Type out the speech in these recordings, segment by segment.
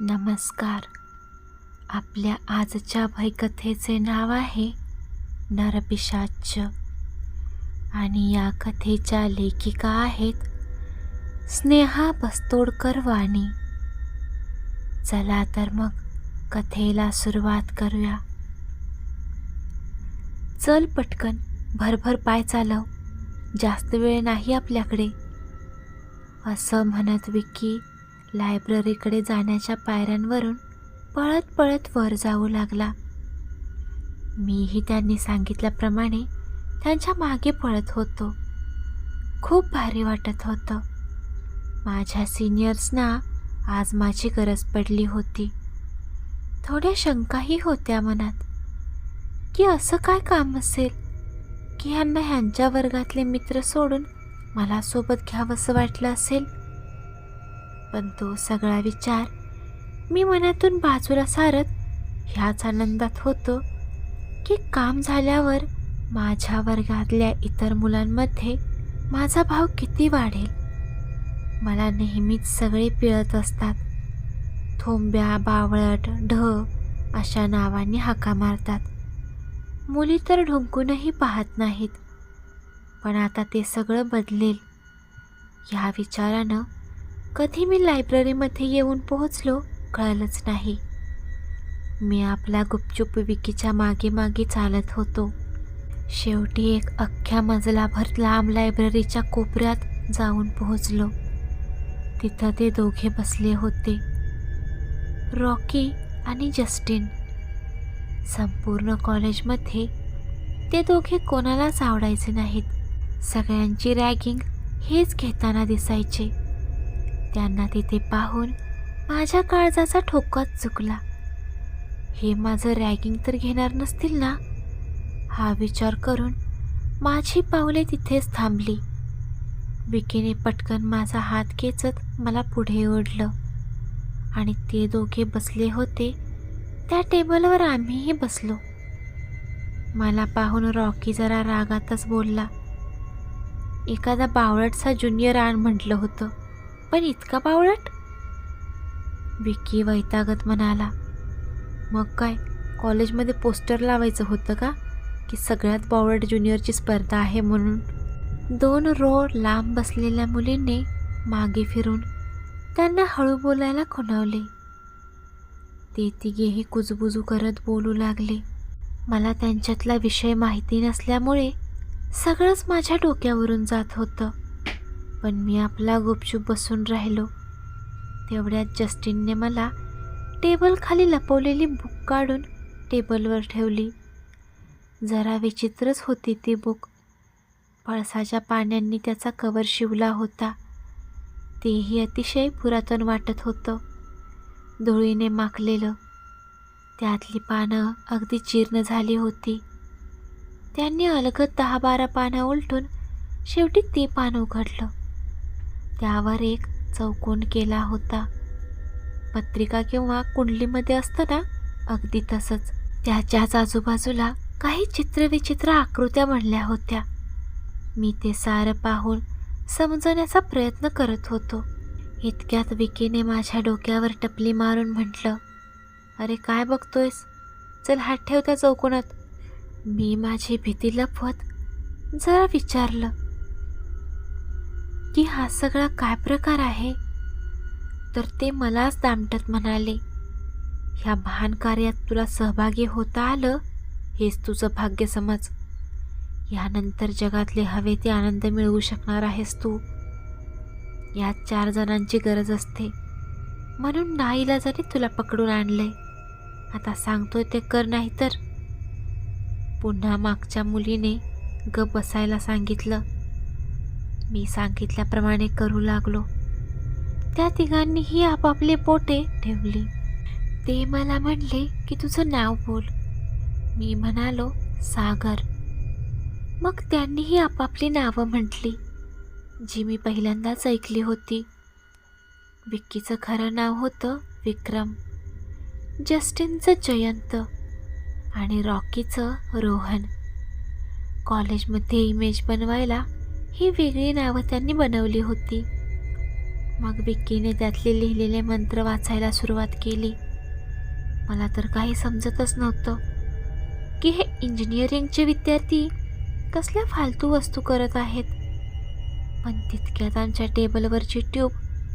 नमस्कार. आपल्या आजच्या भयकथेचे नाव आहे नरपिशाच. आणि या कथेच्या लेखिका आहेत स्नेहा बस्तोडकर वाणी. चला तर मग कथेला सुरुवात करूया. चल पटकन भरभर पाय चालव. जास्त वेळ नाही आपल्याकडे. असं म्हणत विकी लायब्ररीकडे जाण्याच्या पायऱ्यांवरून पळत पळत वर जाऊ लागला. मीही त्यांनी सांगितल्याप्रमाणे त्यांच्या मागे पळत होतो. खूप भारी वाटत होतं. माझ्या सिनियर्सना आज माझी गरज पडली होती. थोड्या शंकाही होत्या मनात. की असं काय काम असेल? की ह्यांना ह्यांच्या वर्गातले मित्र सोडून मला सोबत घ्यावंसं वाटलं असेल? पण तो सगळा विचार मी मनातून बाजूला सारत ह्याच आनंदात होतो की काम झाल्यावर माझ्या वर्गातल्या इतर मुलांमध्ये माझा भाव किती वाढेल? मला नेहमीच सगळे पिळत असतात. थोंब्या बावळट ढ अशा नावांनी हाका मारतात. मुली तर ढुंकूनही पाहत नाहीत. पण आता ते सगळं बदलेल. ह्या विचारानं कधी मी लायब्ररीमध्ये येऊन पोहोचलो कळलंच नाही. मी आपला गुपचूप विकीच्या मागे मागे चालत होतो. शेवटी एक अख्ख्या मजलाभर लांब लायब्ररीच्या कोपऱ्यात जाऊन पोहोचलो. तिथं ते दोघे बसले होते. रॉकी आणि जस्टिन. संपूर्ण कॉलेजमध्ये ते दोघे कोणालाच आवडायचे नाहीत. सगळ्यांची रॅगिंग हेच घेताना दिसायचे. त्यांना तिथे पाहून माझ्या काळजाचा ठोकाच चुकला. हे माझं रॅगिंग तर घेणार नसतील ना? हा विचार करून माझी पावले तिथेच थांबली. विकीने पटकन माझा हात खेचत मला पुढे ओढलं. आणि ते दोघे बसले होते. त्या टेबलवर आम्हीही बसलो. मला पाहून रॉकी जरा रागातच बोलला. एखादा बावळटचा ज्युनियर आण म्हटलं होतं. पण इतका बावळट? विक्की वैतागत म्हणाला मग काय कॉलेजमध्ये पोस्टर लावायचं होतं का? की सगळ्यात बावळट ज्युनियरची स्पर्धा आहे म्हणून? दोन रो लांब बसलेल्या मुलींनी मागे फिरून त्यांना हळू बोलायला खुणावले. ते तिघेही कुजबुजू करत बोलू लागले मला त्यांच्यातला विषय माहिती नसल्यामुळे सगळंच माझ्या डोक्यावरून जात होतं. पण मी आपला गुपचूप बसून राहिलो. तेवढ्यात जस्टिनने मला टेबल खाली लपवलेली बुक काढून टेबलवर ठेवली. जरा विचित्रच होती ती बुक. पळसाच्या पाण्यांनी त्याचा कवर शिवला होता. तेही अतिशय पुरातन वाटत होतं. धुळीने माखलेलं. त्यातली पानं अगदी जीर्ण झाली होती. त्यांनी अलगद दहा बारा पानं उलटून शेवटी ते पान उघडलं. त्यावर एक चौकोन केला होता. पत्रिका किंवा कुंडलीमध्ये असतं ना अगदी तसंच त्याच्याच आजूबाजूला काही चित्रविचित्र आकृत्या बनल्या होत्या. मी ते सारं पाहून समजवण्याचा प्रयत्न करत होतो. इतक्यात विकीने माझ्या डोक्यावर टपली मारून म्हटलं अरे काय बघतोयस? चल हात ठेव त्या चौकोनात. मी माझी भीती लपवत जरा विचारलं की हा सगळा काय प्रकार आहे? तर ते मलाच दामटत म्हणाले ह्या महान कार्यात तुला सहभागी होता आलं? हेच तुझं भाग्य समज. यानंतर जगातले हवे ते आनंद मिळवू शकणार आहेस तू. यात चार जणांची गरज असते. म्हणून नाईला जरी तुला पकडून आणलंय आता सांगतोय ते कर नाही तर पुन्हा मागच्या मुलीने ग बसायला सांगितलं. मी सांगितल्याप्रमाणे करू लागलो. त्या तिघांनीही आपापले पोटे ठेवली. ते मला म्हणले की तुझं नाव बोल. मी म्हणालो सागर. मग त्यांनीही आपापली नावं म्हटली जी मी पहिल्यांदाच ऐकली होती. विक्कीचं खरं नाव होतं विक्रम जस्टिनचं जयंत आणि रॉकीचं रोहन. कॉलेजमध्ये इमेज बनवायला ही वेगळी नावं त्यांनी बनवली होती. मग विक्कीने त्यातले लिहिलेले मंत्र वाचायला सुरुवात केली. मला तर काही समजतच नव्हतं. की हे इंजिनिअरिंगचे विद्यार्थी कसल्या फालतू वस्तू करत आहेत? पण तितक्यात आमच्या टेबलवरची ट्यूब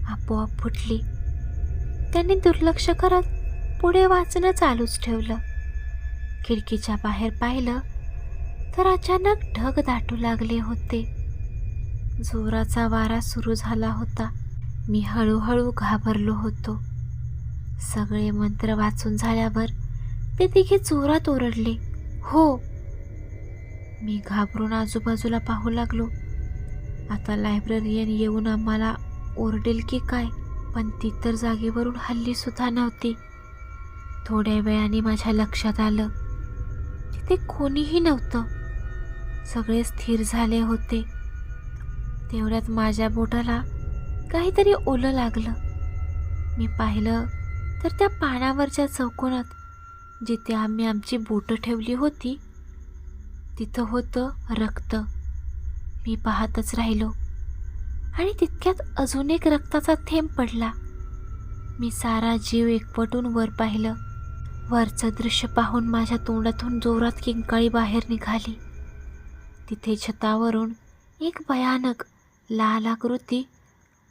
आपोआप फुटली. त्यांनी दुर्लक्ष करत पुढे वाचणं चालूच ठेवलं. खिडकीच्या बाहेर पाहिलं तर अचानक ढग दाटू लागले होते. जोराचा वारा सुरू झाला होता. मी हळूहळू घाबरलो होतो. सगळे मंत्र वाचून झाल्यावर ते तिघे जोरात ओरडले. हो. मी घाबरून आजूबाजूला पाहू लागलो. आता लायब्ररियन येऊन आम्हाला ओरडेल की काय पण ती तर जागेवरून हल्ली सुद्धा नव्हती. थोड्या वेळाने माझ्या लक्षात आलं तिथे कोणीही नव्हतं. सगळे स्थिर झाले होते. तेवढ्यात माझ्या बोटाला काहीतरी ओलं लागलं. मी पाहिलं तर त्या पानावरच्या चौकोनात जिथे आम्ही आमची बोटं ठेवली होती तिथं होतं रक्त. मी पाहतच राहिलो आणि तितक्यात अजून एक रक्ताचा थेंब पडला. मी सारा जीव एकवटून वर पाहिलं. वरचं दृश्य पाहून माझ्या तोंडातून जोरात किंकाळी बाहेर निघाली. तिथे छतावरून एक भयानक लाल आकृती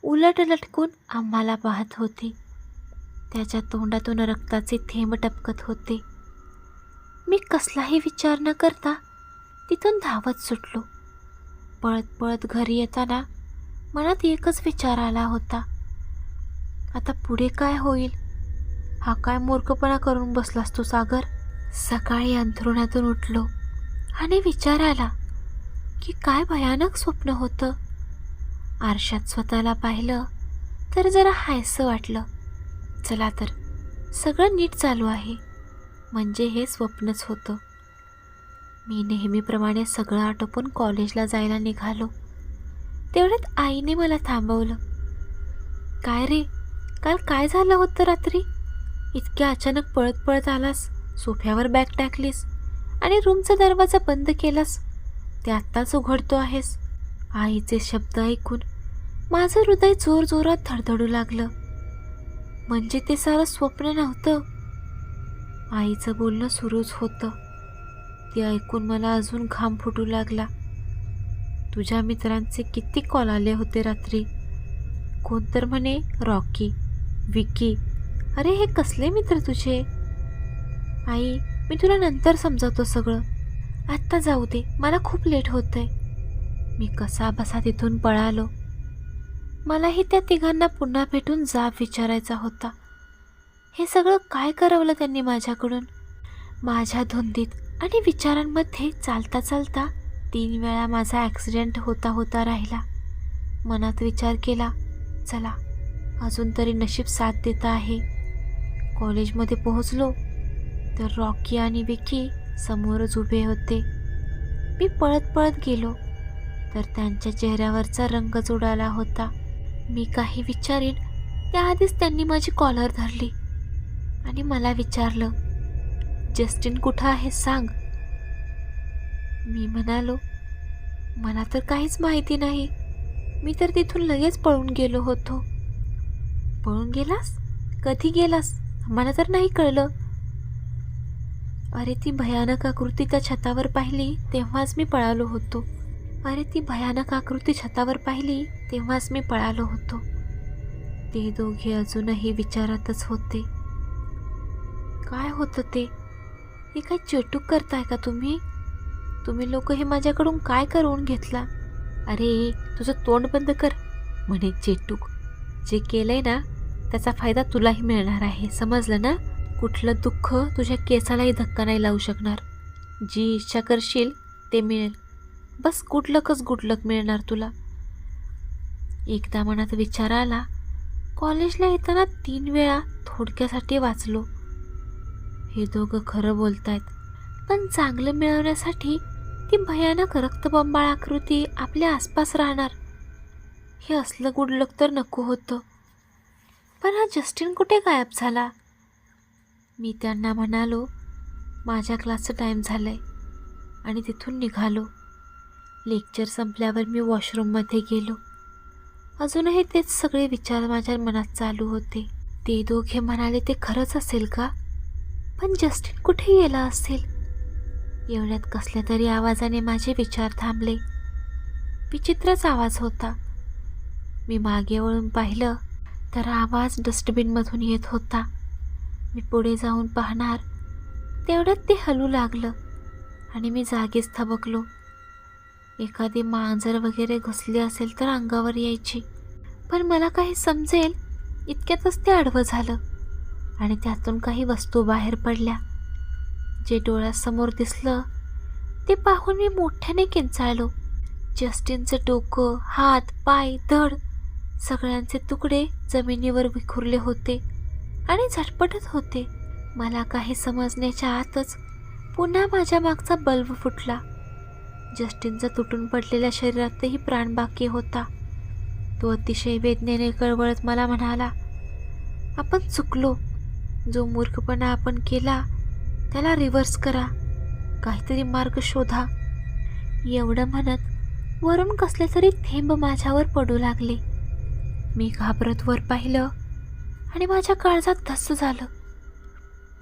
उलट लटकून आम्हाला पाहत होती. त्याच्या तोंडातून रक्ताचे थेंब टपकत होते. मी कसलाही विचार न करता तिथून धावत सुटलो. पळत पळत घरी येताना मनात एकच विचार आला होता. आता पुढे काय होईल? हा काय मूर्खपणा करून बसलास तू सागर? सकाळी अंथरुणातून उठलो आणि विचार आला की काय भयानक स्वप्न होतं? आरशात स्वतःला पाहिलं तर जरा हायसं वाटलं. चला तर सगळं नीट चालू आहे. म्हणजे हे स्वप्नच होतं. मी नेहमीप्रमाणे सगळं आटोपून कॉलेजला जायला निघालो. तेवढ्यात आईने मला थांबवलं. काय रे काल काय झालं होतं रात्री? इतक्या अचानक पळत पळत आलास सोफ्यावर बॅग टाकलीस आणि रूमचा दरवाजा बंद केलास. ते आत्ताच उघडतो आहेस. आईचे शब्द ऐकून माझं हृदय जोर जोरात धडधडू लागलं. म्हणजे ते सारं स्वप्न नव्हतं. आईचं बोलणं सुरूच होतं. ते ऐकून मला अजून घाम फुटू लागला. तुझ्या मित्रांचे किती कॉल आले होते रात्री? कोण तर म्हणे रॉकी विकी. अरे हे कसले मित्र तुझे? आई मी तुला नंतर समजावतो सगळं. आत्ता जाऊ दे मला खूप लेट होतंय. मी कसा बसा तिथून पळालो. मलाही त्या तिघांना पुन्हा भेटून जाब विचारायचा होता. हे सगळं काय करवलं त्यांनी माझ्याकडून? माझ्या धुंदीत आणि विचारांमध्ये चालता चालता तीन वेळा माझा ॲक्सिडेंट होता होता राहिला. मनात विचार केला चला अजून तरी नशीब साथ देत आहे. कॉलेजमध्ये पोहोचलो तर रॉकी आणि विकी समोरच उभे होते. मी पळत पळत गेलो तर त्यांच्या चेहऱ्यावरचा रंगच उडाला होता. मी काही विचारेन. त्याआधीच त्यांनी माझी कॉलर धरली. आणि मला विचारलं जस्टिन कुठं आहे सांग. मी म्हणालो मला तर काहीच माहिती नाही. मी तर तिथून लगेच पळून गेलो होतो. पळून गेलास? कधी गेलास? मला तर नाही कळलं. अरे ती भयानक आकृती त्या छतावर पाहिली तेव्हाच मी पळालो होतो. अरे ती भयानक आकृती छतावर पाहिली तेव्हाच मी पळालो होतो. ते दोघे अजूनही विचारातच होते. काय होतं ते? हे काय चेटूक करताय का तुम्ही? तुम्ही लोक हे माझ्याकडून काय करून घेतला? अरे तुझं तोंड बंद कर म्हणे चेटूक. जे केलंय ना त्याचा फायदा तुलाही मिळणार आहे समजलं ना? कुठलं दुःख तुझ्या केसालाही धक्का नाही लावू शकणार. जी इच्छा करशील ते मिळेल. बस गुडलकच गुडलक मिळणार तुला. एकदा मनात विचार आला कॉलेजला येताना तीन वेळा थोडक्यासाठी वाचलो. हे दोघं खरं बोलतायत पण चांगलं मिळवण्यासाठी ती भयानक रक्तबंबाळ आकृती आपल्या आसपास राहणार. हे असलं गुडलक तर नको होतं. पण हा जस्टिन कुठे गायब झाला? मी त्यांना म्हणालो माझ्या क्लासचं टाईम झालं आहे आणि तिथून निघालो. लेक्चर संपल्यावर मी वॉशरूममध्ये गेलो. अजूनही तेच सगळे विचार माझ्या मनात चालू होते. ते दोघे म्हणाले ते खरंच असेल का? पण जस्टिन कुठे गेला असेल? एवढ्यात कसल्या तरी आवाजाने माझे विचार थांबले. विचित्रच आवाज होता. मी मागे वळून पाहिलं तर आवाज डस्टबिनमधून येत होता. मी पुढे जाऊन पाहणार. तेवढ्यात ते हलू लागलं आणि मी जागीच थबकलो. एखादी मांजर वगैरे घुसली असेल तर अंगावर यायची. पण मला काही समजेल. इतक्यातच ते आडवं झालं. आणि त्यातून काही वस्तू बाहेर पडल्या. जे डोळ्यासमोर दिसलं ते पाहून मी मोठ्याने किंचाळलो. जस्टिनचं डोकं हात पाय धड सगळ्यांचे तुकडे जमिनीवर विखुरले होते आणि झटपटत होते. मला काही समजण्याच्या आतच पुन्हा माझ्या मागचा बल्ब फुटला. जस्टिनचा तुटून पडलेल्या शरीरातही प्राण बाकी होता. तो अतिशय वेदनेने कळवळत मला म्हणाला आपण चुकलो. जो मूर्खपणा आपण केला त्याला रिव्हर्स करा. काहीतरी मार्ग शोधा. एवढं म्हणत वरून कसले तरी थेंब माझ्यावर पडू लागले. मी घाबरत वर पाहिलं आणि माझ्या काळजात धस्स झालं.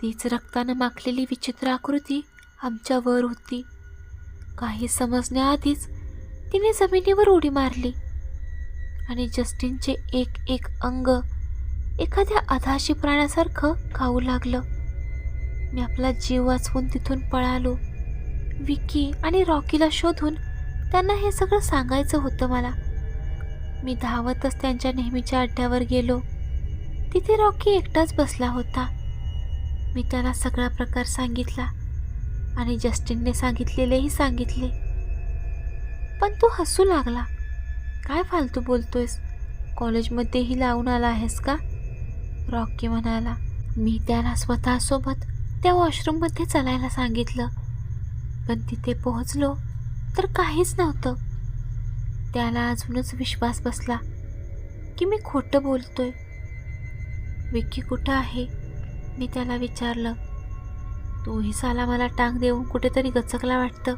तीच रक्तानं माखलेली विचित्र आकृती आमच्या वर होती. काही समजण्याआधीच तिने जमिनीवर उडी मारली. आणि जस्टिनचे एक एक अंग एखाद्या अधाशी प्राण्यासारखं खाऊ लागलं. मी आपला जीव वाचवून तिथून पळालो. विकी आणि रॉकीला शोधून त्यांना हे सगळं सांगायचं होतं मला. मी धावतच त्यांच्या नेहमीच्या अड्ड्यावर गेलो. तिथे रॉकी एकटाच बसला होता. मी त्याला सगळा प्रकार सांगितला आणि जस्टिनने सांगितलेलेही सांगितले. पण तो हसू लागला. काय फालतू बोलतोयस? कॉलेजमध्येही लावून आला आहेस का? रॉकी म्हणाला. मी त्याला स्वतःसोबत त्या वॉशरूममध्ये चालायला सांगितलं. पण तिथे पोहोचलो तर काहीच नव्हतं. त्याला अजूनच विश्वास बसला की मी खोटं बोलतोय. विक्की कुठं आहे? मी त्याला विचारलं. तोही साला मला टांग देऊन कुठेतरी गचकला वाटतं.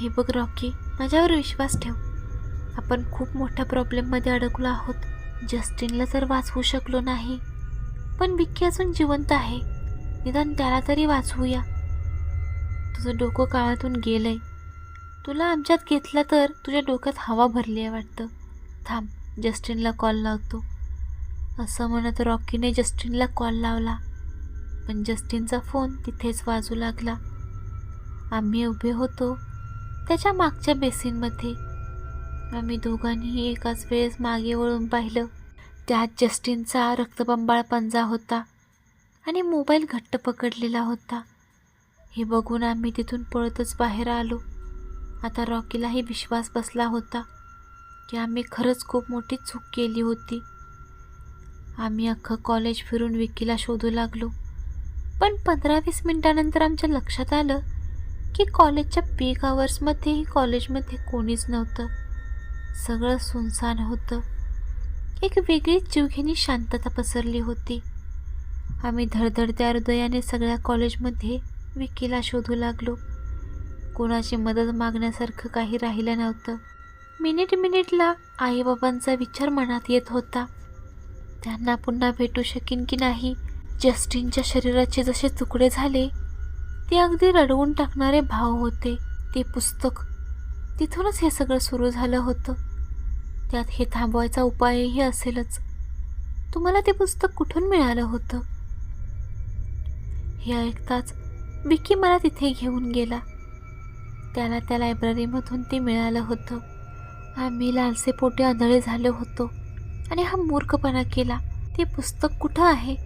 हे बघ रॉकी माझ्यावर विश्वास ठेव. आपण खूप मोठ्या प्रॉब्लेममध्ये अडकलो आहोत. जस्टिनला तर वाचवू शकलो नाही. पण विक्की अजून जिवंत आहे. निदान त्याला तरी वाचवूया. तुझं डोकं काळातून गेलंय. तुला आमच्यात घेतलं तर तुझ्या डोक्यात हवा भरली आहे वाटतं. थांब जस्टिनला कॉल लावतो. असं म्हणत रॉकीने जस्टिनला कॉल लावला. पण जस्टिनचा फोन तिथेच वाजू लागला. आम्ही उभे होतो. त्याच्या मागच्या बेसिनमध्ये. आम्ही दोघांनीही एकाच वेळेस मागे वळून पाहिलं. त्यात जस्टिनचा रक्तबंबाळ पंजा होता आणि मोबाईल घट्ट पकडलेला होता. हे बघून आम्ही तिथून पळतच बाहेर आलो. आता रॉकीलाही विश्वास बसला होता की आम्ही खरंच खूप मोठी चूक केली होती. आम्ही अख्खं कॉलेज फिरून विकीला शोधू लागलो. पण पंधरा वीस मिनिटानंतर आमच्या लक्षात आलं की कॉलेजच्या पीक आवर्समध्येही कॉलेजमध्ये कोणीच नव्हतं. सगळं सुनसान होतं. एक वेगळीच जीवघेणी शांतता पसरली होती. आम्ही धडधडत्या हृदयाने सगळ्या कॉलेजमध्ये विकीला शोधू लागलो. कोणाची मदत मागण्यासारखं काही राहिलं नव्हतं. मिनिट मिनिटला आईबाबांचा विचार मनात येत होता. त्यांना पुन्हा भेटू शकेन की नाही? जस्टिनच्या शरीराचे जसे तुकडे झाले ते अगदी रडवून टाकणारे भाव होते ते पुस्तक. तिथूनच हे सगळं सुरू झालं होतं. त्यात हे थांबवायचा उपायही असेलच. तुम्हाला ते पुस्तक कुठून मिळालं होतं? हे ऐकताच विकी मला तिथे घेऊन गेला. त्याला त्या लायब्ररीमधून ते मिळालं होतं. आम्ही लालसे पोटे आंधळे झालो होतो आणि हा मूर्खपणा केला. ते पुस्तक कुठं आहे?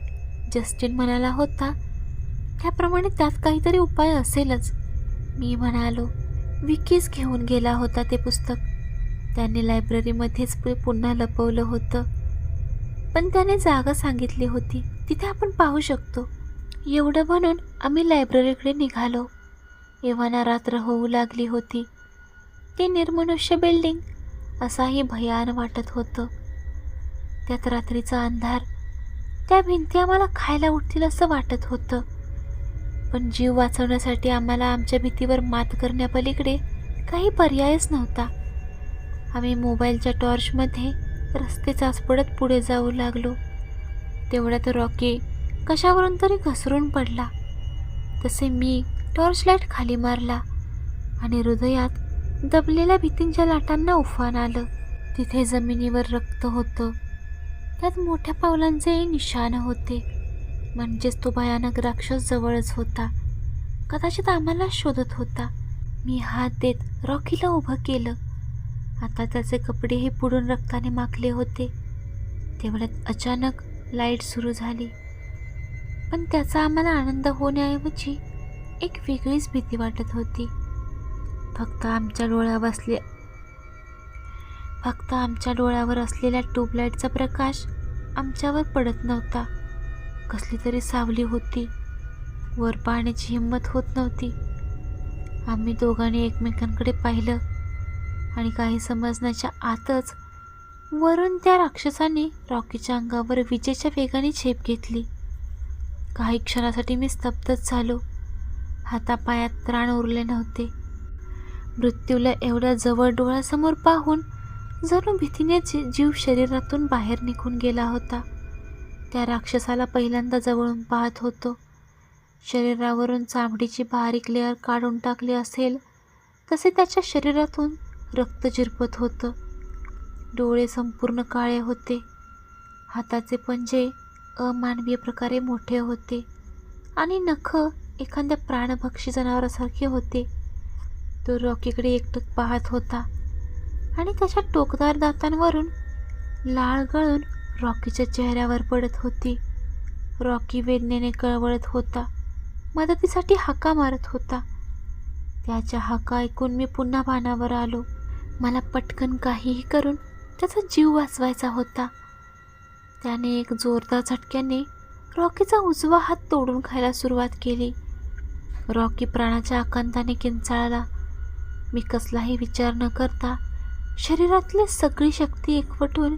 जस्टिन म्हणाला होता त्याप्रमाणे त्यात काहीतरी उपाय असेलच. मी म्हणालो विकीच घेऊन गेला होता ते पुस्तक. त्याने लायब्ररीमध्येच पुन्हा लपवलं होतं. पण त्याने जागा सांगितली होती. तिथे आपण पाहू शकतो. एवढं म्हणून आम्ही लायब्ररीकडे निघालो. एव्हाना रात्र होऊ लागली होती. ते निर्मनुष्य बिल्डिंग असाही भयान वाटत होतं. त्यात रात्रीचा अंधार. त्या भिंती आम्हाला खायला उठतील असं वाटत होतं. पण जीव वाचवण्यासाठी आम्हाला आमच्या भीतीवर मात करण्यापलीकडे काही पर्यायच नव्हता. आम्ही मोबाईलच्या टॉर्चमध्ये रस्ते चाचपडत पुढे जाऊ लागलो. तेवढ्यात रॉकी कशावरून तरी घसरून पडला. तसे मी टॉर्च लाइट खाली मारला आणि हृदयात दबलेल्या भीतींच्या लाटांना उफान आलं. तिथे जमिनीवर रक्त होतं. त्यात मोठ्या पावलांचे निशाण होते. म्हणजेच तो भयानक राक्षस जवळच होता. कदाचित आम्हाला शोधत होता. मी हात देत रॉकीला उभं केलं. आता त्याचे कपडेही पुढून रक्ताने माखले होते. तेवढ्यात अचानक लाइट सुरू झाली. पण त्याचा आम्हाला आनंद होण्याऐवजी एक वेगळीच भीती वाटत होती. फक्त आमच्या डोळ्या बसले फक्त आमच्या डोळ्यावर असलेल्या ट्यूबलाईटचा प्रकाश आमच्यावर पडत नव्हता. कसली तरी सावली होती. वर पाहण्याची हिंमत होत नव्हती. आम्ही दोघांनी एकमेकांकडे पाहिलं आणि काही समजण्याच्या आतच वरून त्या राक्षसाने रॉकीच्या अंगावर विजेच्या वेगाने झेप घेतली. काही क्षणासाठी मी स्तब्धच झालो. हातापायात त्राण उरले नव्हते. मृत्यूला एवढ्या जवळ डोळ्यासमोर पाहून जणू भीतीने जीव शरीरातून बाहेर निघून गेला होता. त्या राक्षसाला पहिल्यांदा जवळून पाहत होतो. शरीरावरून चामडीची बारीक लेअर काढून टाकली असेल तसे त्याच्या शरीरातून रक्त झिरपत होतं. डोळे संपूर्ण काळे होते. हाताचे पंजे अमानवीय प्रकारे मोठे होते आणि नख एखाद्या प्राणभक्षी जनावरासारखे होते. तो रॉकीकडे एकटक पाहत होता आणि त्याच्या टोकदार दातांवरून लाळ गळून रॉकीच्या चेहऱ्यावर पडत होती. रॉकी वेदनेने कळवळत होता. मदतीसाठी हाका मारत होता. त्याच्या हाका ऐकून मी पुन्हा भानावर आलो. मला पटकन काहीही करून त्याचा जीव वाचवायचा होता. त्याने एक जोरदार झटक्याने रॉकीचा उजवा हात तोडून खायला सुरुवात केली. रॉकी प्राणाच्या आकांताने किंचाळला. मी कसलाही विचार न करता शरीरातली सगळी शक्ती एकवटून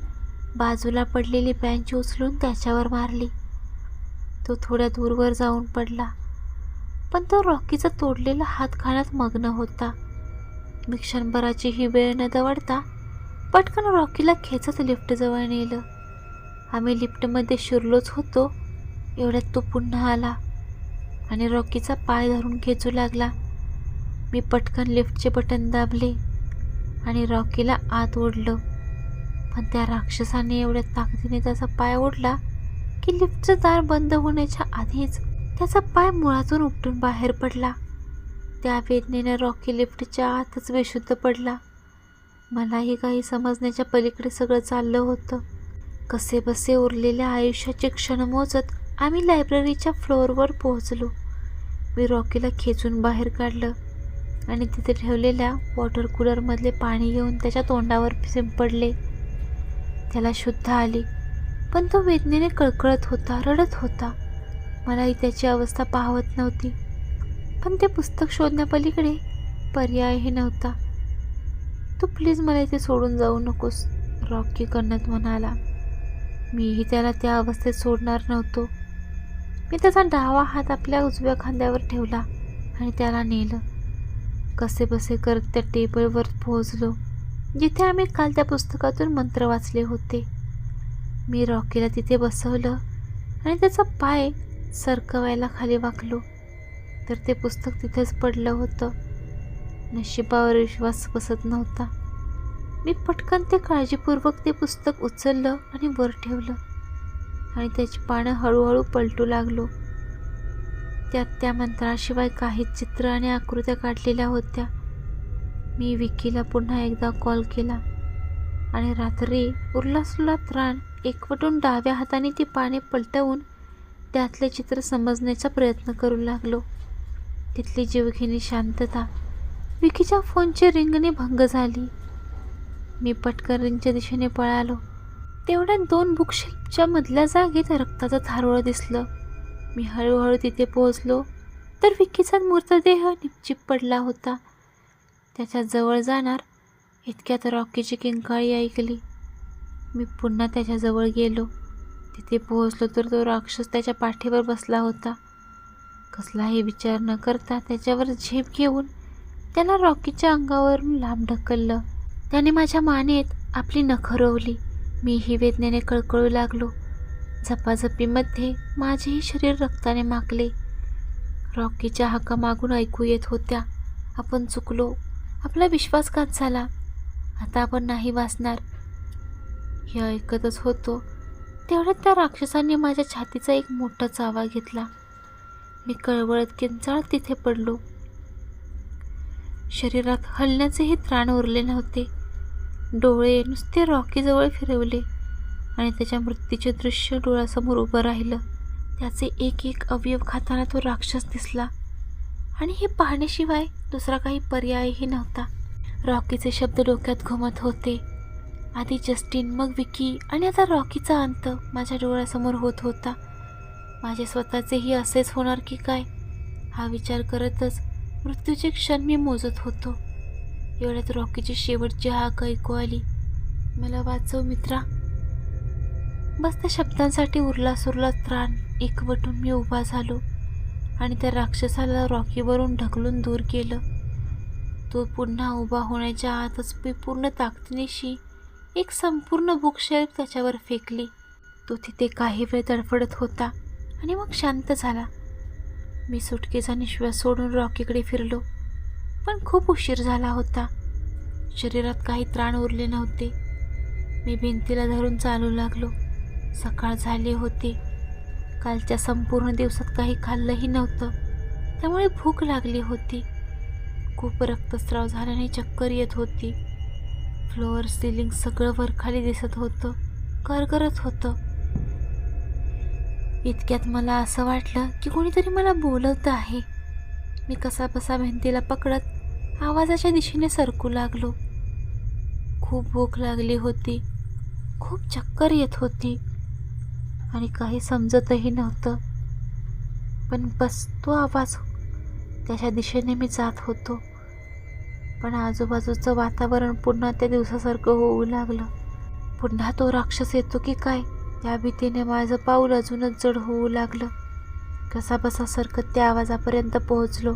बाजूला पडलेली बँच उचलून त्याच्यावर मारली. तो थोड्या दूरवर जाऊन पडला. पण तो रॉकीचा तोडलेला हात खाण्यात मग्न होता. मी क्षणभराची ही वेळ न दवडता पटकन रॉकीला खेचत लिफ्टजवळ नेलं. आम्ही लिफ्टमध्ये शिरलोच होतो एवढ्यात तो पुन्हा आला आणि रॉकीचा पाय धरून खेचू लागला. मी पटकन लिफ्टचे बटन दाबले आणि रॉकीला आत ओढलं. पण त्या राक्षसाने एवढ्या ताकदीने त्याचा पाय ओढला की लिफ्टचं दार बंद होण्याच्या आधीच त्याचा पाय मुळातून उपटून बाहेर पडला. त्या वेदनेनं रॉकी लिफ्टच्या आतच बेशुद्ध पडला. मलाही काही समजण्याच्या पलीकडे सगळं चाललं होतं. कसे बसे उरलेल्या आयुष्याचे क्षण मोजत आम्ही लायब्ररीच्या फ्लोअरवर पोहोचलो. मी रॉकीला खेचून बाहेर काढलं आणि तिथे ठेवलेल्या वॉटर कूलरमधले पाणी घेऊन त्याच्या तोंडावर शिंपडले त्याला शुद्ध आली. पण तो वेदनेने कळकळत होता रडत होता. मलाही त्याची अवस्था पाहवत नव्हती. पण ते पुस्तक शोधण्यापलीकडे पर्यायही नव्हता. तू प्लीज मला इथे सोडून जाऊ नकोस रॉकी कन्नत म्हणाला. मीही त्याला त्या अवस्थेत सोडणार नव्हतो. मी त्याचा डावा हात आपल्या उजव्या खांद्यावर ठेवला आणि त्याला नेलं. कसे बसे करत त्या टेबलवर पोहोचलो. जिथे आम्ही काल त्या पुस्तकातून मंत्र वाचले होते. मी रॉकीला तिथे बसवलं आणि त्याचा पाय सरकवायला खाली वाकलो. तर ते पुस्तक तिथेच पडलं होतं. नशिबावर विश्वास बसत नव्हता. मी पटकन ते काळजीपूर्वक ते पुस्तक उचललं आणि वर ठेवलं. आणि त्याची पानं हळूहळू पलटू लागलो. त्यात त्या मंत्राशिवाय काही चित्र आणि आकृत्या काढलेल्या होत्या. मी विकीला पुन्हा एकदा कॉल केला आणि रात्री उरलासुरला त्राण एकवटून डाव्या हाताने ती पाने पलटवून त्यातले चित्र समजण्याचा प्रयत्न करू लागलो. तिथली जीवघेणी शांतता विकीच्या फोनची रिंगने भंग झाली. मी पटकन रिंगच्या दिशेने पळालो. तेवढ्या दोन बुकशेल्फच्या मधल्या जागेत रक्ताचं थारोळं दिसलं. मी हळूहळू तिथे पोहोचलो तर विक्कीचा मृतदेह निपचिप पडला होता. त्याच्याजवळ जाणार. इतक्यात रॉकीची किंकाळी ऐकली. मी पुन्हा त्याच्याजवळ गेलो. तिथे पोहोचलो तर तो राक्षस त्याच्या पाठीवर बसला होता. कसलाही विचार न करता त्याच्यावर झेप घेऊन त्याला रॉकीच्या अंगावरून लांब ढकललं. त्याने माझ्या मानेत आपली नखं रोवली मीही वेदनेने कळकळू लागलो. झपाझपीमध्ये माझेही शरीर रक्ताने माकले. रॉकीच्या हाका मागून ऐकू येत होत्या. आपण चुकलो. आपला विश्वासघात झाला? आता आपण नाही वाचणार. हे ऐकतच होतो. तेवढ्यात त्या राक्षसांनी माझ्या छातीचा एक मोठा चावा घेतला. मी कळवळत किंचाळ तिथे पडलो. शरीरात हलण्याचेही त्राण उरले नव्हते. डोळे नुसते रॉकीजवळ फिरवले आणि त्याच्या मृत्यूचे दृश्य डोळ्यासमोर उभं राहिलं. त्याचे एक एक अवयव खाताना तो राक्षस दिसला. आणि हे पाहण्याशिवाय दुसरा काही पर्यायही नव्हता. रॉकीचे शब्द डोक्यात घुमत होते. आधी जस्टिन मग विकी आणि आता रॉकीचा अंत माझ्या डोळ्यासमोर होत होता. माझे स्वतःचेही असेच होणार की काय? हा विचार करतच मृत्यूचे क्षण मी मोजत होतो. एवढ्यात रॉकीची शेवटची हाक ऐकू आली. मला वाचव मित्रा. बस त्या शब्दांसाठी उरला सुरला त्राण एकवटून मी उभा झालो. आणि त्या राक्षसाला रॉकीवरून ढकलून दूर केलं. तो पुन्हा उभा होण्याच्या आतच मी पूर्ण ताकदीनिशी एक संपूर्ण बुकशेल्फ त्याच्यावर फेकली. तो तिथे काही वेळ तडफडत होता आणि मग शांत झाला. मी सुटकेचा निश्वास सोडून रॉकीकडे फिरलो पण खूप उशीर झाला होता. शरीरात काही त्राण उरले नव्हते. मी भिंतीला धरून चालू लागलो. सकाळ झाली होती. कालच्या संपूर्ण दिवसात काही खाल्लंही नव्हतं. त्यामुळे भूक लागली होती. खूप रक्तस्राव झाल्याने चक्कर येत होती. फ्लोअर सिलिंग सगळं वरखाली दिसत होतं. करकरत होतं. इतक्यात मला असं वाटलं की कोणीतरी मला बोलवतं आहे. मी कसा बसा भिंतीला पकडत आवाजाच्या दिशेने सरकू लागलो. खूप भूक लागली होती. खूप चक्कर येत होती. आणि काही समजतही नव्हतं. पण बस तो आवाज त्याच्या दिशेने मी जात होतो. पण आजूबाजूचं वातावरण पुन्हा त्या दिवसासारखं होऊ लागलं. पुन्हा तो राक्षस येतो की काय? त्या भीतीने माझं पाऊल अजूनच जड होऊ लागलं. कसाबसा सरकत त्या आवाजापर्यंत पोहोचलो.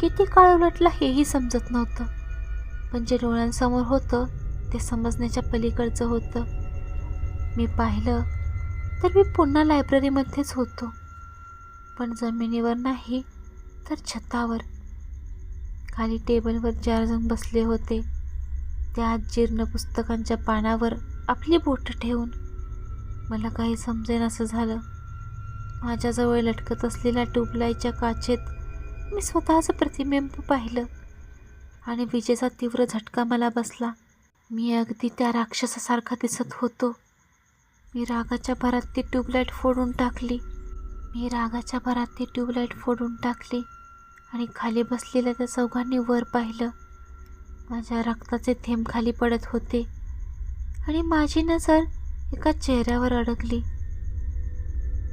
किती काळ उलटला हेही समजत नव्हतं. पण जे डोळ्यांसमोर होतं ते समजण्याच्या पलीकडचं होतं. मी पाहिलं तर मी पुन्हा लायब्ररीमध्येच होतो. पण जमिनीवर नाही तर छतावर. खाली टेबलवर चार जण बसले होते. त्या जीर्ण पुस्तकांच्या पानावर आपली बोटं ठेवून. मला काही समजेन असं झालं. माझ्याजवळ लटकत असलेल्या ट्यूबलाईटच्या काचेत मी स्वतःचं प्रतिबिंब पाहिलं आणि विजेचा तीव्र झटका मला बसला. मी अगदी त्या राक्षसासारखा दिसत होतो. मी रागाच्या भरात ती ट्यूबलाईट फोडून टाकली. मी रागाच्या भरात ती ट्यूबलाईट फोडून टाकली आणि खाली बसलेल्या त्या चौघांनी वर पाहिलं. माझ्या रक्ताचे थेंब खाली पडत होते आणि माझी नजर एका चेहऱ्यावर अडकली.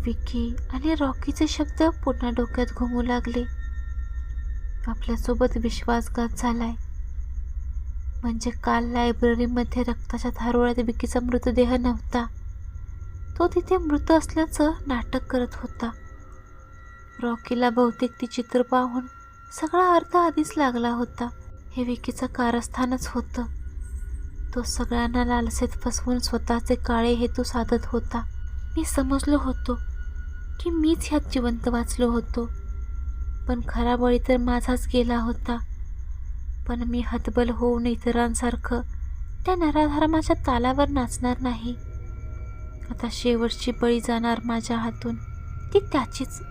विकी आणि रॉकीचे शब्द पुन्हा डोक्यात घुमू लागले. आपल्यासोबत विश्वासघात झालाय. म्हणजे काल लायब्ररीमध्ये रक्ताच्या थारोळ्यात विकीचा मृतदेह नव्हता. तो तिथे मृत असल्याचं नाटक करत होता. रॉकीला बहुतेक ती चित्र पाहून सगळा अर्थ आधीच लागला होता. हे विकीचं कारस्थानच होतं. तो सगळ्यांना लालसेत फसवून स्वतःचे काळे हेतू साधत होता. मी समजलो होतो की मीच ह्यात जिवंत वाचलो होतो. पण खरा बळी तर माझाच गेला होता. पण मी हतबल होऊन इतरांसारखं त्या नराधर्माच्या तालावर नाचणार नाही. आता शेवटची बळी जाणार माझ्या हातून. ती त्याचीच.